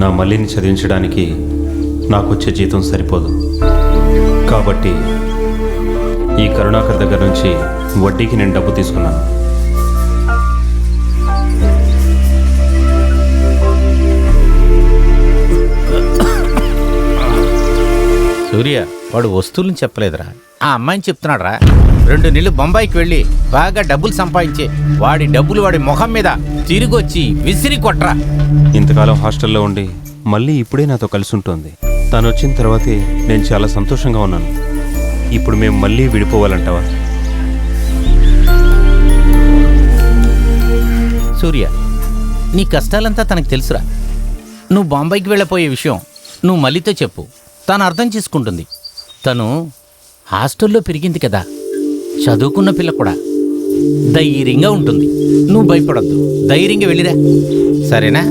నా మల్లిని చదివించడానికి నాకు వచ్చే జీతం సరిపోదు. కాబట్టి ఈ కరుణాకర్ దగ్గర నుంచి వడ్డీకి నేను డబ్బు తీసుకున్నాను. సూర్య వాడు వస్తువులను చెప్పలేదురా. ఆ అమ్మాయిని చెప్తున్నాడురా. రెండు నెలలు బొంబాయికి వెళ్ళి బాగా డబ్బులు సంపాదించి వాడి డబ్బులు వాడి ముఖం మీద తిరిగి వచ్చి విసిరి కొట్రా. ఇంతకాలం హాస్టల్లో ఉండి మళ్ళీ ఇప్పుడే నాతో కలిసి ఉంటుంది. తను వచ్చిన తర్వాతే నేను చాలా సంతోషంగా ఉన్నాను. ఇప్పుడు మేము మళ్ళీ విడిపోవాలంటావా? సూర్య నీ కష్టాలంతా తనకు తెలుసురా. నువ్వు బాంబైకి వెళ్ళపోయే విషయం నువ్వు మళ్ళీతో చెప్పు. తను అర్థం చేసుకుంటుంది. తను హాస్టల్లో పెరిగింది కదా. చదువుకున్న పిల్ల కూడా ధైర్యంగా ఉంటుంది. నువ్వు భయపడొద్దు. ధైర్యంగా వెళ్ళిరా. సరేనా?